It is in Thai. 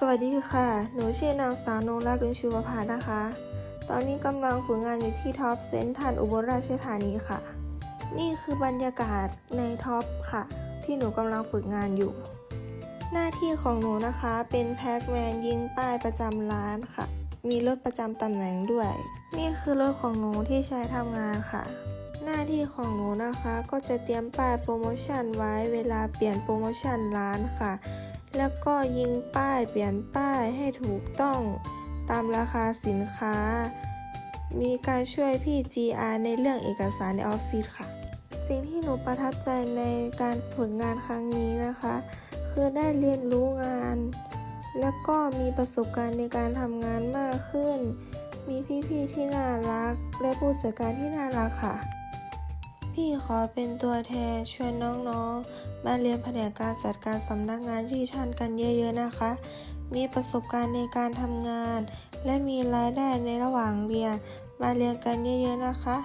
สวัสดีค่ะ หนูชื่อนางสาวนงรักดุลชูวภานะคะ ตอนนี้กำลังฝึกงานอยู่ที่ท็อปเซนทรัลอุบลราชธานีค่ะ นี่คือบรรยากาศในท็อปค่ะ ที่หนูกำลังฝึกงานอยู่ หน้าที่ของหนูนะคะเป็นแพ็กแมนยิงป้ายประจำร้านค่ะ มีรถประจำตำแหน่งด้วย นี่คือรถของหนูที่ใช้ทำงานค่ะ หน้าที่ของหนูนะคะก็จะเตรียมป้ายโปรโมชั่นไว้เวลาเปลี่ยนโปรโมชั่นร้านค่ะ แล้วก็ยิงป้ายเปลี่ยนป้ายให้ถูกต้องตามราคาสินค้า มีการช่วยพี่ GR ในเรื่องเอกสารในออฟฟิศค่ะ สิ่งที่หนูประทับใจในการฝึกงานครั้งนี้นะคะ คือได้เรียนรู้งาน แล้วก็มีประสบการณ์ในการทำงานมากขึ้น มีพี่ๆที่น่ารัก และผู้จัดการที่น่ารักค่ะ พี่ขอเป็นตัวแทนชวนน้องๆ มาเรียนแผนกการจัดการสำนักงานที่ท่านกันเยอะๆนะคะ มีประสบการณ์ในการทำงาน และมีรายได้ในระหว่างเรียน มาเรียนกันเยอะๆนะคะ